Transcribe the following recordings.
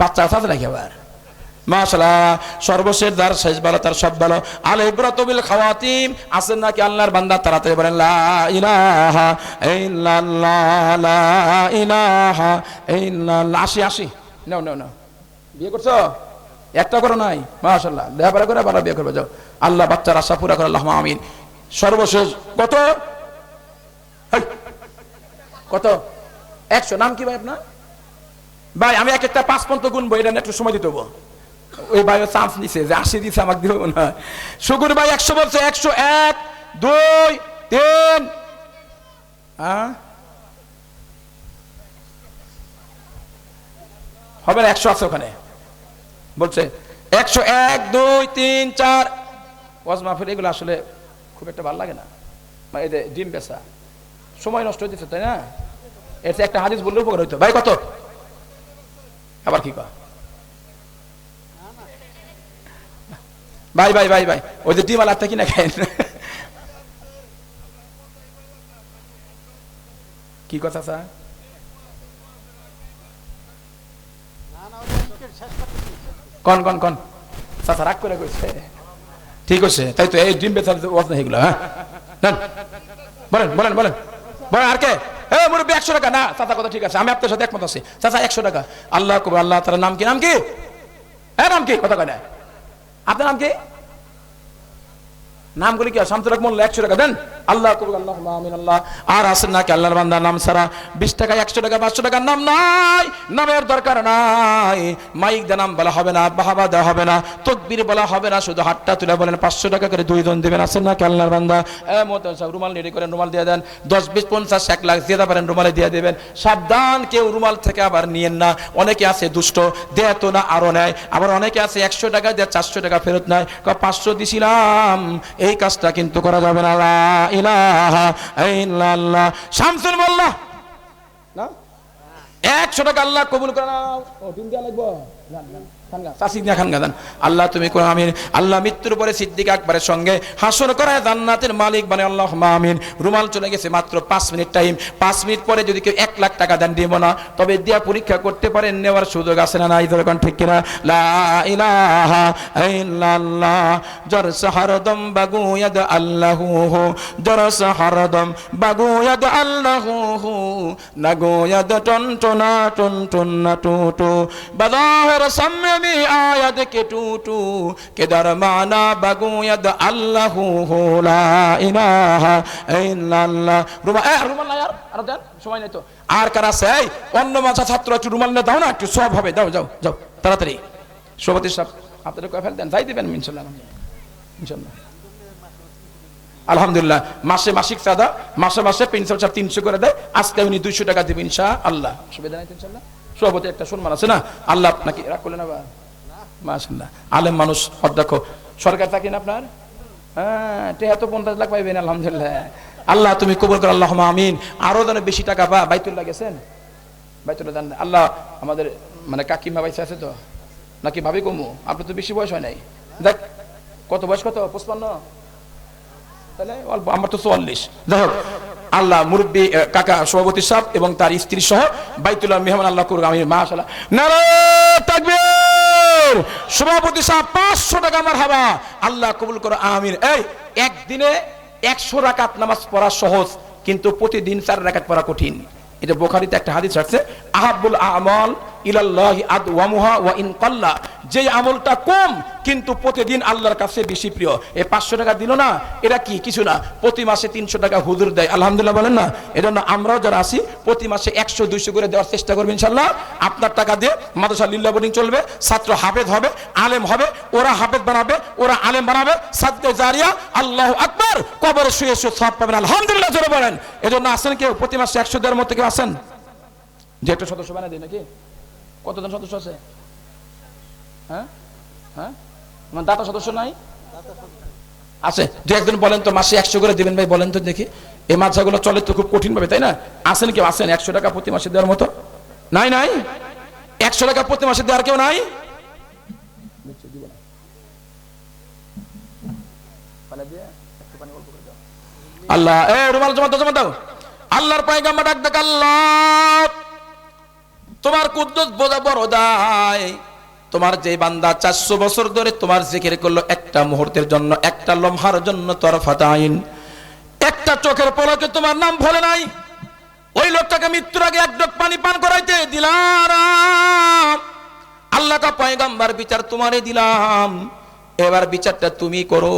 বাচ্চা আছে নাকি আবার? মাশাল্লাহ সর্বশেষ দার শেষ ভালো, তার সব ভালো। আল ইব্রাত বিল খাওয়াতিম, আছেন নাকি আল্লাহর বান্দা? তাড়াতাড়ি বলেন, লা ইলাহা ইল্লাল্লাহ, লা ইলাহা ইল্লাল্লাহ। আসি আসি। নাও নাও নাও। বিয়ে করছ? একটা করো নাই? মাশাল্লাহ লেখাপড়া করে আবার বিয়ে করবে, যাও। আল্লাহ বাচ্চার আশা পুরা করে আল্লাহ আমিন। সর্বশেষ, কত? কত? একশো, নাম কি ভাই আপনার? ভাই, আমি এক একটা পাঁচ পর্যন্ত গুনবো, এটা একটু সময় দিতে ওই ভাই চান্স নিছে যে আশি দিছে আমাকে দিব না শুকুর ভাই, একশো বলছে, একশো এক, দুই, তিন। হ্যাঁ? হবে না, একশো আছে ওখানে। বলছে, একশো এক, দুই, তিন, চার। ওয়াজ মাহফিল, এগুলো আসলে খুব একটা ভালো লাগে না। এদের ডিম বেচা, সময় নষ্ট হইতেছে তাই না? এর একটা হাদিস বললে উপকার হইতো। ভাই, কত? আবার কি কয়? ভাই ভাই ভাই ভাই, ওই যে ডিম আলাদা কিনা খায়। কি কথা, স্যার? কন কন কন। চাচা রাগ করে কইছে। ঠিক আছে, তাই তো এই ডিম বেচার ওয়াজ না এগুলো হ্যাঁ। বলেন বলেন বলেন। বলেন, আর কে? এ মুরব্বী, একশো টাকা। না, চাচা, কথা ঠিক আছে, আমি আপনার সাথে একমত আছি। চাচা, একশো টাকা। আল্লাহ কবর আল্লাহ তার নাম কি? নাম কি? হ্যাঁ নাম কি? কথা কয় না। আপনার নাম কি? নামগুলি কি শামতুরাক মোল্লা একশো টাকা দেন। আল্লাহ কবুল, আল্লাহ আল্লাহ। আর আছেন নাকি আল্লাহর বান্দার নাম ছাড়া? বিশ টাকা, একশো টাকা, পাঁচশো টাকার নাম নাই। নামের দরকার নাই। মাইক দা নাম বলা হবে না, বাহাবা দেওয়া হবে না, তকবির বলা হবে না, শুধু হাতটা তুলে বলেন, পাঁচশো টাকা করে দুই জন দেবেন আছেন নাকি আল্লাহর বান্দা? এ রুমাল রেডি করেন রুমাল দিয়ে দেন। দশ বিশ, পঞ্চাশ, এক লাখ দিয়ে পারেন রুমালে দিয়ে দেবেন। সাবধান, কেউ রুমাল থেকে আবার নিয়েন না। অনেকে আছে দুষ্ট, দেয় তো না, আরও নেয়। আবার অনেকে আছে একশো টাকা, দিয়ে চারশো টাকা ফেরত নেয়। পাঁচশো দিছিলাম এই কাজটা কিন্তু করা যাবে না। ইল্লাল্লাহ। শামসুল মোল্লা না? একশো টাকা আল্লাহ কবুল করা লাগবো? আল্লাহ তুমি আমিন। আল্লাহ মৃত্যুর পরে সিদ্দিক আকবরের সঙ্গে হাসর করায় জান্নাতের মালিক মানে আল্লাহ রুমাল চলে গেছে মাত্র পাঁচ মিনিট টাইম। পাঁচ মিনিট পরে যদি কেউ এক লাখ টাকা দেন, দিব না। তবে দিয়া পরীক্ষা করতে পারেন, নেওয়ার সুযোগ আছে না নাই? ধরে ঠিক কিনা? জর সাহারদম আল্লাহু জর সাহারদম আল্লাহু হু। নাগুয়াদ টনটনা টনটনা টুটু বাদাহের সামনে আয়াত কে টুটু, কেদার মানা বাগুয়াদ আল্লাহু হু লা ইলাহা ইল্লাল্লাহ। রুমা, এ, রুমাল না আর দেন, সময় নেই তো। আর কার আছে? এই, অন্য মাছা ছাত্র একটু রুমাল না দাও না, একটু সব হবে। দাও যাও যাও, তাড়াতাড়ি। সভাপতি সাহেব, আপনাদের কয় ফেল দেন? যাই দিবেন, ইনশাল্লাহ ইনশাল্লাহ। আলহামদুলিল্লাহ, মাসে মাসিক চাঁদা, মাসে মাসে প্রিন্সিপাল সাহেব তিনশো করে দেয়, আজকে উনি দুইশো টাকা দেবেন ইনশা আল্লাহ সুবিধা নাই ইনশাল্লাহ? সভাপতি, একটা সম্মান আছে না? আল্লাহ আপনাকে রাগ করলেন আবার। মাশাল্লাহ আলেম মানুষ, অধ্যক্ষ। সরকার থাকেন আপনার? হ্যাঁ তো পঞ্চাশ লাখ পাইবেন, আলহামদুলিল্লাহ। আল্লাহ, তুমি কবুল করো আল্লাহ আমিন। আরও যেন বেশি টাকা পা বাইতুল্লাহ গেছেন? বাইতুল্লাহ জান আল্লাহ, আমাদের মানে কাকিমা বাইসে আছে তো? নাকি ভাবি কমু? আপনার তো বেশি বয়স হয় নাই। দেখ কত বয়স কত? পুষ্পান্ন তাহলে অল্প, আমার তো চুয়াল্লিশ। যাই হোক আল্লাহ মুরব্বী কাকা সভাপতি সাহেব এবং তার স্ত্রী সহ বাইতুল্লাহ মেহমান আল্লাহ করুক আমি মাশাল্লাহ তাকবীর! সভাপতি সাহেব, পাঁচশো টাকা আমার হাবা আল্লাহ কবুল করো আমির এই, একদিনে একশো রাকাত নামাজ পড়া সহজ, কিন্তু প্রতিদিন চার রাকাত পড়া কঠিন। এটা বোখারিতে একটা হাদিস আছে আহাবুল আমল ইলাল্লাহি ওয়া ইন কাল্লা। যে আমলটা কম, কিন্তু প্রতিদিন আল্লাহর কাছে বেশি প্রিয়। এই পাঁচশো টাকা দিল না, এটা কি? কিছু না। প্রতি মাসে তিনশো টাকা হুজুর দেয়। আলহামদুলিল্লাহ বলেন না। এজন্য আমরাও যারা আছি, প্রতি মাসে একশো, দুইশো করে দেওয়ার চেষ্টা করব ইনশাল্লাহ আপনার টাকা দিয়ে মাদ্রাসা লিল্লা বোর্ডিং চলবে, ছাত্র হাফেজ হবে, আলেম হবে, ওরা হাফেজ বানাবে, ওরা আলেম বানাবে সাদ্দে জারিয়া, আল্লাহ আকবর, কবরে শুয়ে শুয়ে সব পাবেন। আলহামদুলিল্লাহ জোরে বলেন। এজন্য আসেন কেউ? প্রতি মাসে একশো দেওয়ার মধ্যে কেউ আসেন যে একটা সদস্য বানায় দিই নাকি? কতজন সদস্য আছে? হ্যাঁ? হ্যাঁ? দাতা সদস্য নাই? আছে। দু একজন বলেন তো মাসে একশো করে দিবেন ভাই, বলেন তো দেখি। এই মাছাগুলো চলে তো খুব কঠিন ভাবে, তাই না? আসেন কেউ? আসেন একশো টাকা প্রতি মাসে দেওয়ার মতো? নাই নাই? একশো টাকা প্রতি মাসে দেওয়ার কেউ নাই? আল্লাহ, এ রুমাল জমা দাও জমা দাও। আল্লাহর ডাক দেখ, আল্লাহ। তোমার কুদ্দুস বোঝা বড় দায়। তোমার যে বান্দা চারশো বছর ধরে তোমার জিকির করল একটা মুহূর্তের জন্য, একটা লম্হার জন্য তরফাতাইন একটা চোখের পলকে তোমার নাম ভরে নাই। ওই লোকটাকে মৃত্যুর আগে এক ডোক পানি পান করাইতে দিলাম। আল্লাহ কা পয়গাম্বার বিচার তোমারে দিলাম। এবার বিচারটা তুমি করো।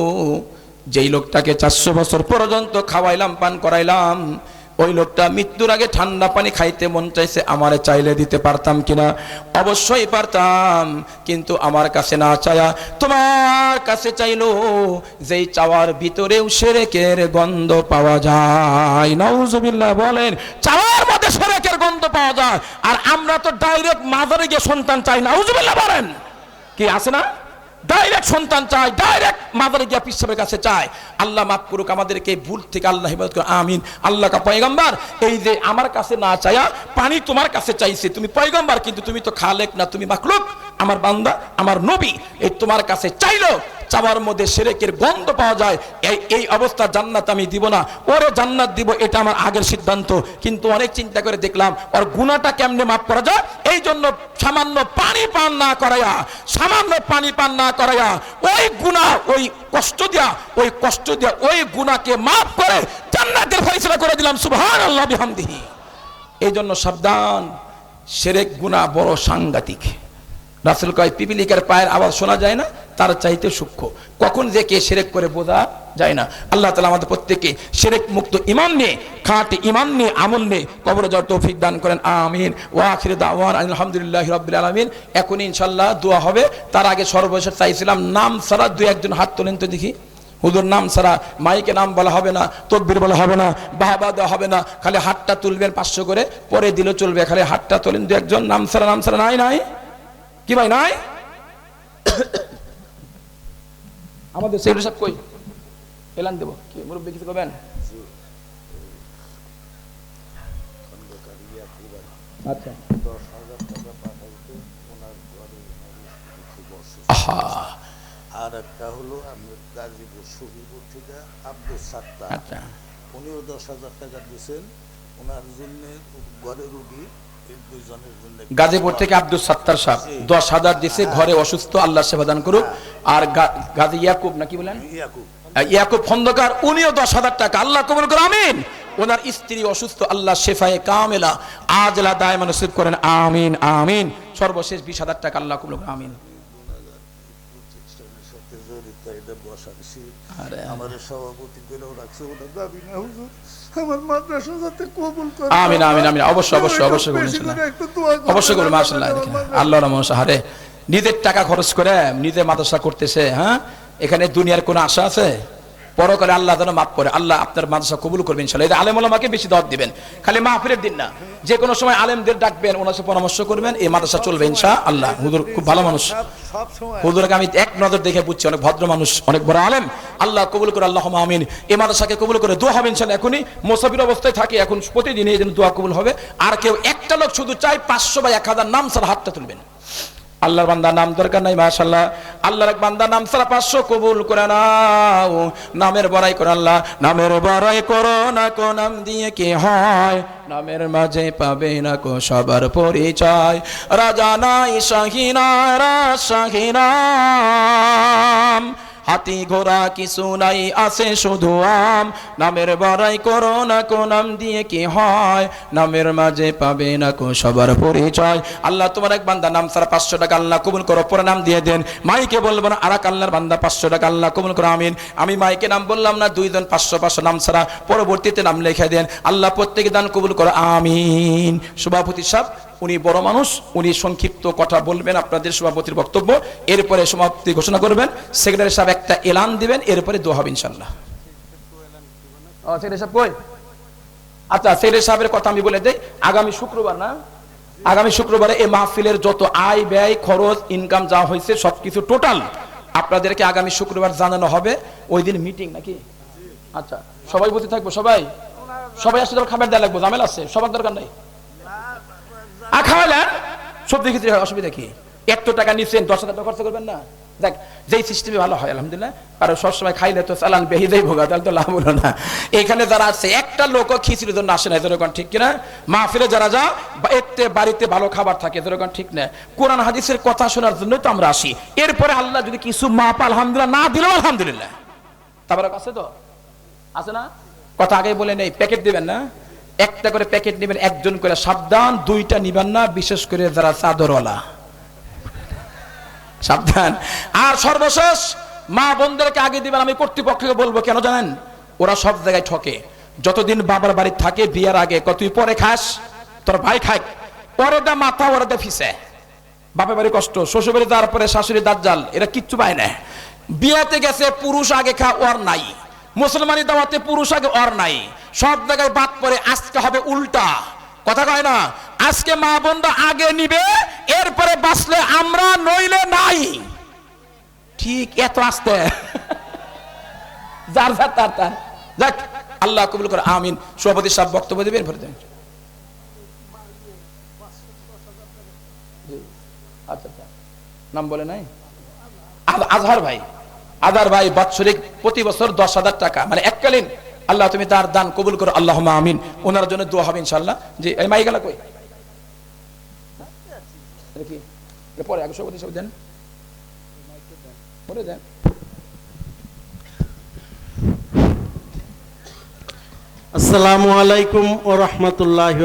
যেই লোকটাকে চারশো বছর পর্যন্ত খাওয়াইলাম, পান করাইলাম ওই লোকটা মৃত্যুর আগে ঠান্ডা পানি খাইতে মন চাইছে, আমারে চাইলে দিতে পারতাম কিনা? অবশ্যই পারতাম, কিন্তু আমার কাছে না চায়া। তোমার কাছে চাইলো, যেই চাওয়ার ভিতরেও সেরেকের গন্ধ পাওয়া যায়। নাউজুবিল্লাহ বলেন, চাওয়ার মধ্যে সেরেকের গন্ধ পাওয়া যায়। আর আমরা তো ডাইরেক্ট মাজারে গিয়ে সন্তান চাই। নাউজুবিল্লাহ বলেন। কি আছে না? ডাইরেক্ট সন্তান চায় ডাইরেক্ট মাদারে গিয়া পিসাবের কাছে চায়। আল্লাহ মাফ করুক, আমাদেরকে ভুল থেকে আল্লাহ হিফাজত করুক, আমিন। আল্লাহ কা পয়গম্বর, এই যে আমার কাছে না চায়া, পানি তোমার কাছে চাইছে। তুমি পয়গম্বর, কিন্তু তুমি তো খালেক না, তুমি মাখলুক। আমার বান্দা, আমার নবী, এই তোমার কাছে চাইলো চাওয়ার মধ্যে সেরেকের গন্ধ পাওয়া যায়। এই এই অবস্থা জান্নাত আমি দিব না। ওরে জান্নাত দিব, এটা আমার আগের সিদ্ধান্ত। কিন্তু অনেক চিন্তা করে দেখলাম, ওর গুণাটা কেমনে মাফ করা যায়? এই জন্য সামান্য পানি পান না করাইয়া সামান্য পানি পান না করাইয়া ওই গুণা ওই কষ্ট দিয়া, ওই কষ্ট দিয়া ওই গুণাকে মাফ করে জান্নাতের ফয়সলা করে দিলাম সুবহান আল্লাহ বিহামদিহি। এই জন্য সাবধান, সেরেক গুণা বড় সাংঘাতিক। রাসুল কয়, পিপিলিকার পায়ের আওয়াজ শোনা যায় না, তার চাইতে সূক্ষ্ম। কখন যে কে সেরেক করে বোঝা যায় না। আল্লাহ তালা আমাদের প্রত্যেককে সেরেক মুক্ত ইমান নিয়ে, খাঁটি ইমান নিয়ে, আমল নিয়ে কবর যাওয়ার তৌফিক দান করেন, আমিন। ও আখির দাওয়ান আলহামদুলিল্লাহ রবিল আলমিন। এখন ইনশাল্লাহ দোয়া হবে। তার আগে সর্বশেষ চাইছিলাম, নাম ছাড়া দু একজন হাত তোলেন তো দেখি। হুদুর নাম ছাড়া মাইকে নাম বলা হবে না, তকবির বলা হবে না, বাহবা দেওয়া হবে না, খালি হাতটা তুলবেন পাঁচশো করে, পরে দিলে চলবে, খালি হাতটা তোলেন দু একজন, নাম ছাড়া নাম ছাড়া নাই নাই। কি ভাই নাই আমাদের সেগুলো সব কই? এলান দেবো। কি মুরব্বী কিছু করবেন আচ্ছা। আর একটা হলো আমি গাজীপুর শহীদপুর থেকে আব্দুল সাত্তার। আচ্ছা। উনিও দশ হাজার টাকা দিয়েছেন। ওনার জন্য ঘরে রুগী গাজীপুর থেকে আব্দুল সাত্তার সাহেব। দশ হাজার দিছে ঘরে অসুস্থ আল্লাহ সেবা দান করুক। আর গাজী ইয়াকুব নাকি বলেন? ইয়াকুব। খন্দকার উনিও দশ হাজার টাকা। আল্লাহ কবুল করে আমিন। ওনার স্ত্রী অসুস্থ আল্লাহ শেফায়ে কামেলা। আজলা দায় নসিব করেন আমিন আমিন। সর্বশেষ বিশ হাজার টাকা আল্লাহ কবুল করে আমিন প্রতিষ্ঠানের সাথে জড়িত এটা বসাইছি আরে আমার সভাপতি করেও রাখছে ওটা দাবি না হুজুর। আমার মাদ্রাসা যাতে কবুল করে। আমিন আমিন আমিন। অবশ্যই অবশ্যই অবশ্যই করুন। অবশ্যই করুন মাশাআল্লাহ দেখেন। আল্লাহর নিজের টাকা খরচ করে নিজে মাদ্রাসা করতেছে হ্যাঁ? এখানে দুনিয়ার কোনো আশা আছে? পরকালে আল্লাহ যেন মাফ করে, আল্লাহ আপনার মাদ্রাসা কবুল করবেন ইনশাআল্লাহ। এটা আলেম ওলামাকে বেশি দাওয়াত দিবেন। খালি মাহফিলের দিন না। যে কোনো সময় আলেমদের ডাকবেন, ওনার সাথে পরামর্শ করবেন, এই মাদ্রাসা চলবে ইনশা আল্লাহ হুজুর খুব ভালো মানুষ। হুজুরকে আমি এক নজর দেখে বুঝছি, অনেক ভদ্র মানুষ, অনেক বড় আলেম। আল্লাহ কবুল করে আল্লাহ আমিন। এই মাদ্রাসাকে কবুল করে দোয়া হবে ইনশাল্লাহ এখনই। মোসাফির অবস্থায় থাকে, এখন প্রতিদিন এই জন্য দোয়া কবুল হবে। আর কেউ একটা লোক শুধু চাই পাঁচশো বা এক হাজার নাম ছাড়া হাতটা তুলবেন। আল্লাহর বান্দা নাম দরকার নাই মাশাল্লাহ আল্লাহর এক বান্দা নাম সারা পাঁচশো কবুল করে নাও। নামের বড়াই করে আল্লাহ। নামের বড়াই করো না কো, নাম দিয়ে কি হয়? নামের মাঝে পাবে না কো সবার পরিচয়। রাজা নাই শাহিনা শাহিনাম হাতি ঘোড়া কিছু নাই, আছে শুধু আম। নামের বড়াই করো না কো, নাম দিয়ে কি হয়? নামের মাঝে পাবে না কো সবার পরিচয়। আল্লাহ তোমার এক বান্দা নাম ছাড়া পাঁচশো টাকা আল্লাহ কবুল করো, পরে নাম দিয়ে দেন। মাইকে বলব না আর এক আল্লাহর বান্দা, পাঁচশো টাকা আল্লাহ কবুল করো, আমিন। আমি মাইকে নাম বললাম না, দুইজন পাঁচশো পাঁচশো নাম ছাড়া পরবর্তীতে নাম লিখে দেন। আল্লাহ প্রত্যেকে দান কবুল করো, আমিন। সভাপতি সাহেব উনি বড় মানুষ উনি সংক্ষিপ্ত কথা বলবেন আপনাদের সভাপতির বক্তব্য। এরপরে সমাপ্তি ঘোষণা করবেন সেক্রেটারি সাহেব একটা এলান দিবেন এরপরে দোয়া হবে ইনশাল্লাহ সেক্রেটারি সাহেব কই? আচ্ছা সেক্রেটারি সাহেবের কথা আমি বলে দেই আগামী শুক্রবার না? আগামী শুক্রবারে এই মাহফিলের যত আয় ব্যয় খরচ ইনকাম যা হয়েছে সবকিছু টোটাল আপনাদেরকে আগামী শুক্রবার জানানো হবে। ওই দিন মিটিং নাকি? আচ্ছা সবাই বলতে থাকব সবাই? সবাই আসলে খাবার দেওয়া লাগবে ঝামেলা আছে সবার দরকার নাই। আর খাওয়ালেন সব দেখেছি অসুবিধা কি? এত টাকা নিচ্ছেন দশ হাজার টাকা করবেন না। দেখ যেই সিস্টেমে ভালো হয়, আলহামদুলিল্লাহ। আর সবসময় খাইলে তো চালান বেহিদেই ভোগা, তাহলে তো লাভ হলো না। এখানে যারা একটা খিচুড়ির জন্য আসে না, যেরকম ঠিক কিনা? যারা এতে বাড়িতে ভালো খাবার থাকে, যেরকম ঠিক না। কোরআন হাদিসের কথা শোনার জন্যই তো আমরা আসি। এরপরে আল্লাহ যদি কিছু মাপ, আলহামদুলিল্লাহ, না দিলেও আলহামদুলিল্লাহ। তারপরে আছে তো? আছে না? কথা আগে বলে নেই, প্যাকেট দিবেন না? একটা করে প্যাকেট নেবেন, একজন করে। সাবধান, দুইটা নিবেন না, বিশেষ করে যারা চাদরওয়ালা। সাবধান। আর সর্বশেষ, মা বোনদেরকে আগে দিবেন, আমি কর্তৃপক্ষকে বলব, কেন জানেন? ওরা সব জায়গায় ঠকে। যতদিন বাবার বাড়ি থাকে, বিয়ার আগে তুই পরে খাস, তোর ভাই খায় পরে দা মাথা ওরা দা ফিসে। বাপের বাড়ি কষ্ট শ্বশুর বাড়ি যাওয়ার পরে শাশুড়ি দাঁত এরা কিচ্ছু পায় না। বিয়াতে গেছে, পুরুষ আগে খা, ওর নাই। মুসলমানি দাওয়াতে পুরুষ আগে অর নাই। সব জায়গায় বাদ পরে আজকে হবে উল্টা। কথা কয় না? আজকে মা বোনরা আগে নিবে, এরপরে বাঁচলে আমরা নইলে নাই। ঠিক এত আসতে। যার যার তার তার। যাক, আল্লাহ কবুল করে আমিন। সভাপতি সাহেব বক্তব্য দেবেন ভরে দেন। আচ্ছা আচ্ছা। নাম বলে নাই? আজহার ভাই। আজহার ভাই বাৎসরিক প্রতি বছর দশ হাজার টাকা। মানে এককালীন আল্লাহ তুমি তার দান কবুল করো আল্লাহ আমিন। ওনার জন্য দোয়া হবে ইনশাল্লাহ যে এই মাই গেলা কই? পরে, আগে সভাপতি সব দেন। দেন। আসসালামু আলাইকুম ও রহমতুল্লাহ